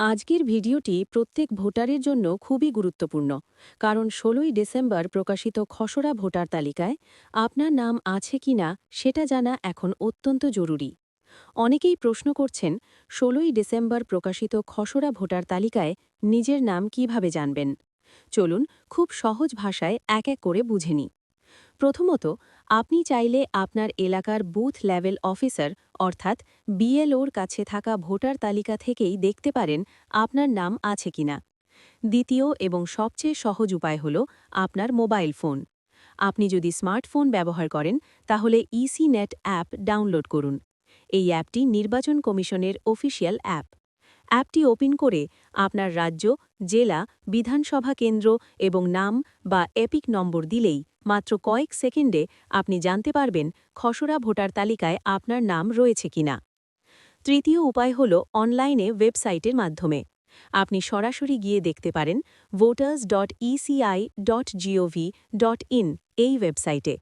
আজকের ভিডিওটি প্রত্যেক ভোটারের জন্য খুবই গুরুত্বপূর্ণ, কারণ ষোলোই ডিসেম্বর প্রকাশিত খসড়া ভোটার তালিকায় আপনার নাম আছে কিনা সেটা জানা এখন অত্যন্ত জরুরি। অনেকেই প্রশ্ন করছেন, ষোলোই ডিসেম্বর প্রকাশিত খসড়া ভোটার তালিকায় নিজের নাম কীভাবে জানবেন? চলুন, খুব সহজ ভাষায় এক এক করে বুঝে নিই। প্রথমত, আপনি চাইলে আপনার এলাকার বুথ লেভেল অফিসার, অর্থাৎ বিএলওর কাছে থাকা ভোটার তালিকা থেকেই দেখতে পারেন আপনার নাম আছে কিনা। দ্বিতীয় এবং সবচেয়ে সহজ উপায় হল আপনার মোবাইল ফোন। আপনি যদি স্মার্টফোন ব্যবহার করেন, তাহলে ইসি নেট অ্যাপ ডাউনলোড করুন। এই অ্যাপটি নির্বাচন কমিশনের অফিসিয়াল অ্যাপ। অ্যাপটি ওপেন করে আপনার রাজ্য, জেলা, বিধানসভা কেন্দ্র এবং নাম বা এপিক নম্বর দিলেই মাত্র কয়েক সেকেন্ডে আপনি জানতে পারবেন খসড়া ভোটার তালিকায় আপনার নাম রয়েছে কিনা। তৃতীয় উপায় হল অনলাইনে ওয়েবসাইটের মাধ্যমে। আপনি সরাসরি গিয়ে দেখতে পারেন voters dot ECI dot GOV dot in এই ওয়েবসাইটে।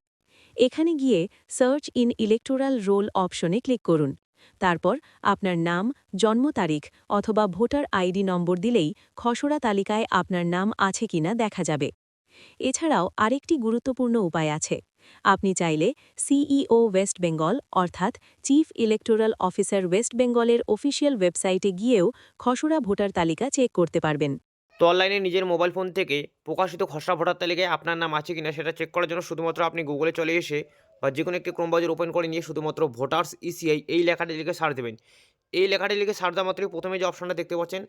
এখানে গিয়ে সার্চ ইন ইলেকটোরাল রোল অপশনে ক্লিক করুন। তারপর আপনার নাম, জন্ম তারিখ অথবা ভোটার আইডি নম্বর দিলেই খসড়া তালিকায় আপনার নাম আছে কিনা দেখা যাবে। এছাড়াও আরেকটি গুরুত্বপূর্ণ উপায় আছে। আপনি চাইলে সিইও ওয়েস্ট বেঙ্গল অর্থাৎ চিফ ইলেকটোরাল অফিসার ওয়েস্ট বেঙ্গলের অফিসিয়াল ওয়েবসাইটে গিয়েও খসড়া ভোটার তালিকা চেক করতে পারবেন। তো অনলাইনে নিজের মোবাইল ফোন থেকে প্রকাশিত খসড়া ভোটার তালিকায় আপনার নাম আছে কিনা সেটা চেক করার জন্য শুধুমাত্র আপনি গুগলে চলে এসে বা যে কোনো একটি ক্রোম ব্রাউজার ওপেন করে নিয়ে শুধুমাত্র ভোটার্স ইসিআই এই লেখাটি লিখে সার্চ দেবেন। এই লেখাটি লিখে সার্চ দেওয়া মাত্রই প্রথমে যে অপশনটা দেখতে পাচ্ছেন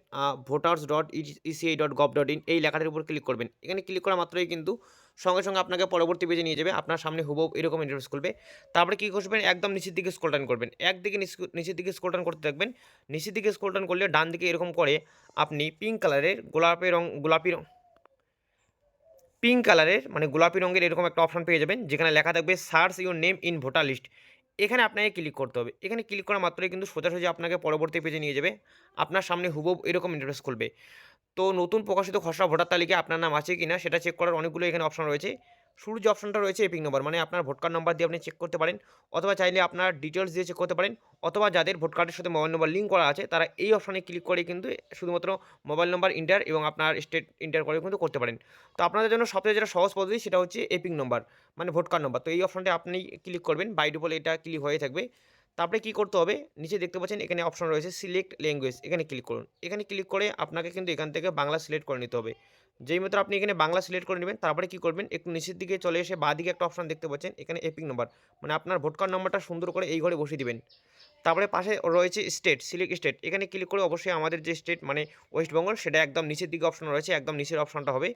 voters dot ECI dot gov dot in এই লেখাটির উপর ক্লিক করবেন। এখানে ক্লিক করা মাত্রই কিন্তু সঙ্গে সঙ্গে আপনাকে পরবর্তী পেজে নিয়ে যাবে, আপনার সামনে হুবহু এরকম ইন্টারফেস খুলবে। তারপরে কী করবেন? একদম নিচের দিকে স্ক্রল ডাউন করবেন। একদিকে নিচের দিকে স্ক্রল ডাউন করতে থাকবেন। নিচের দিকে স্ক্রল ডাউন করলে ডান দিকে এরকম করে আপনি পিঙ্ক কালারের গোলাপি রং গোলাপি রং পিঙ্ক কালারের মানে গোলাপি রঙের এরকম একটা অপশন পেয়ে যাবেন, যেখানে লেখা থাকবে search your name in voter list এখানে আপনাকে ক্লিক করতে হবে। এখানে ক্লিক করা মাত্রই কিন্তু সোজাসুজি আপনাকে পরবর্তী পেজে নিয়ে যাবে। আপনার সামনে হুবহু এরকম ইন্টারফেস খুলবে। তো নতুন প্রকাশিত খসড়া ভোটার তালিকায় আপনার নাম আছে কি না সেটা চেক করার অনেকগুলো এখানে অপশন রয়েছে। শুরু যে অপশনটা রয়েছে এপিক নম্বর মানে আপনার ভোট কার্ড নাম্বার দিয়ে আপনি চেক করতে পারেন, অথবা চাইলে আপনার ডিটেলস দিয়ে চেক করতে পারেন, অথবা যাদের ভোট কার্ডের সাথে মোবাইল নম্বর লিঙ্ক করা আছে, তারা এই অপশনে ক্লিক করে কিন্তু শুধুমাত্র মোবাইল নম্বর ইন্টার এবং আপনার স্টেট ইন্টার করে কিন্তু করতে পারেন। তো আপনাদের জন্য সবথেকে যেটা সহজ পদ্ধতি সেটা হচ্ছে এপিক নম্বর মানে ভোট কার্ড নম্বর তো এই অপশনটা আপনি ক্লিক করবেন বাই ডিফল্ট এটা ক্লিক হয়ে থাকবে। তারপরে কি করতে হবে, নিচে দেখতে পাচ্ছেন এখানে অপশন রয়েছে সিলেক্ট ল্যাঙ্গুয়েজ এখানে ক্লিক করুন। এখানে ক্লিক করে আপনাকে কিন্তু এখান থেকে বাংলা সিলেক্ট করে নিতে হবে। যেই মাত্র আপনি এখানে বাংলা সিলেক্ট করে নেবেন, তারপরে কী করবেন? একটু নিচের দিকে চলে এসে বাঁ দিকে একটা অপশান দেখতে পাচ্ছেন, এখানে এপিক নম্বর মানে আপনার ভোট কার্ড নম্বরটা সুন্দর করে এই ঘরে বসিয়ে দিবেন। তারপরে পাশে রয়েছে স্টেট সিলেক্ট স্টেট এখানে ক্লিক করে অবশ্যই আমাদের যে স্টেট মানে ওয়েস্ট বেঙ্গল সেটা একদম নিচের দিকে অপশন রয়েছে, একদম নিচের অপশনটা হবে।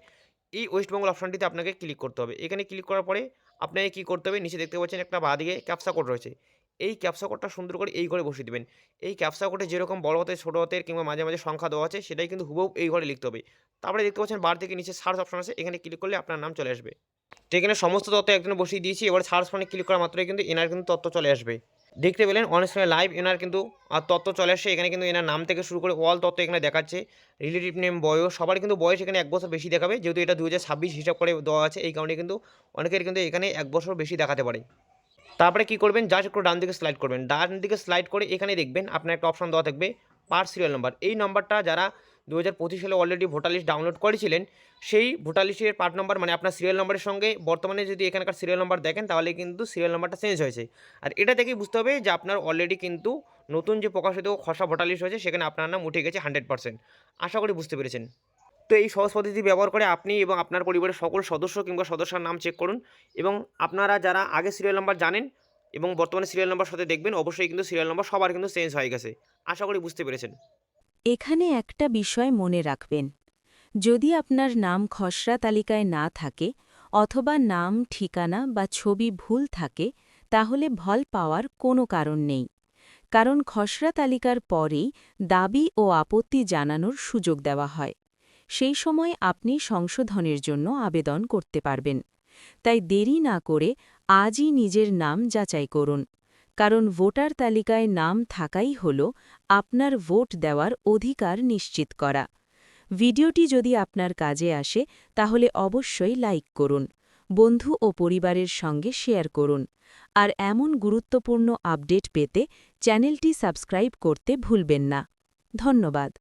এই ওয়েস্ট বেঙ্গল অপশনটিতে আপনাকে ক্লিক করতে হবে। এখানে ক্লিক করার পরে আপনাকে কী করতে হবে? নিচে দেখতে পাচ্ছেন একটা বাঁ দিকে ক্যাপসা কোড রয়েছে। এই ক্যাপসা কোডটা সুন্দর করে এই ঘরে বসিয়ে দেবেন। এই ক্যাপসা কোডে যেরকম বড় হাতের, ছোটো হাতের কিংবা মাঝে মাঝে সংখ্যা দেওয়া আছে, সেটাই কিন্তু হুবহু এই ঘরে লিখতে হবে। তারপরে দেখতে পাচ্ছেন বার থেকে নিচে সার্চ অপশন আছে, এখানে ক্লিক করলে আপনার নাম চলে আসবে। তো এখানে সমস্ত তথ্য একজনে বসিয়ে দিয়েছি, এবার সার্চ ফোনে ক্লিক করা মাত্রই কিন্তু এনার কিন্তু তথ্য চলে আসবে। দেখতে পেলেন অনেক সময় লাইভ এনার কিন্তু আর তথ্য চলে আসছে এখানে কিন্তু এনার নাম থেকে শুরু করে অল তথ্য এখানে দেখাচ্ছে। রিলেটিভ নেম বয়স, সবার কিন্তু বয়স এখানে এক বছর বেশি দেখাবে, যেহেতু এটা দু হাজার ছাব্বিশ হিসাব করে দেওয়া আছে, এই কারণে কিন্তু অনেকের কিন্তু এখানে এক বছর বেশি দেখাতে পারে। তারপরে কি করবেন? জাস্ট একটু ডান দিকে স্লাইড করবেন। ডান দিকে স্লাইড করে এখানে দেখবেন, আপনার একটা অপশন দেওয়া থাকবে পার সিরিয়াল নাম্বার। এই নাম্বারটা যারা দু হাজার পঁচিশ সালে অলরেডি ভোটার লিস্ট ডাউনলোড করেছিলেন, সেই ভোটার লিস্টের পার্ট নাম্বার মানে আপনার সিরিয়াল নাম্বারের সঙ্গে বর্তমানে যদি এখানকার সিরিয়াল নাম্বার দেখেন, তাহলে কিন্তু সিরিয়াল নাম্বারটা চেঞ্জ হয়েছে। আর এটা থেকেই বুঝতে হবে যে আপনার অলরেডি কিন্তু নতুন যে প্রকাশিত খসড়া ভোটার লিস্ট হয়েছে, সেখানে আপনার নাম উঠে গেছে হান্ড্রেড পার্সেন্ট আশা করি বুঝতে পেরেছেন। তো এই সহজ পদ্ধতি ব্যবহার করে আপনি এবং আপনার পরিবারের সকল সদস্য কিংবা সদস্যর নাম চেক করুন এবং আপনারা যারা আগে সিরিয়াল নাম্বার জানেন এবং বর্তমানে সিরিয়াল নাম্বার সাথে দেখবেন, অবশ্যই কিন্তু সিরিয়াল নাম্বার সবার কিন্তু চেঞ্জ হয়ে গেছে। আশা করি বুঝতে পেরেছেন। এখানে একটা বিষয় মনে রাখবেন। যদি আপনার নাম খসড়া তালিকায় না থাকে অথবা নাম, ঠিকানা বা ছবি ভুল থাকে, তাহলে ভল পাওয়ার কোনো কারণ নেই। কারণ খসড়া তালিকার পরেই দাবি ও আপত্তি জানানোর সুযোগ দেওয়া হয়। সেই সময় আপনি সংশোধনের জন্য আবেদন করতে পারবেন। তাই দেরি না করে আজই নিজের নাম যাচাই করুন। কারণ ভোটার তালিকায় নাম থাকাই হল আপনার ভোট দেওয়ার অধিকার নিশ্চিত করা। ভিডিওটি যদি আপনার কাজে আসে, তাহলে অবশ্যই লাইক করুন, বন্ধু ও পরিবারের সঙ্গে শেয়ার করুন। আর এমন গুরুত্বপূর্ণ আপডেট পেতে চ্যানেলটি সাবস্ক্রাইব করতে ভুলবেন না। ধন্যবাদ।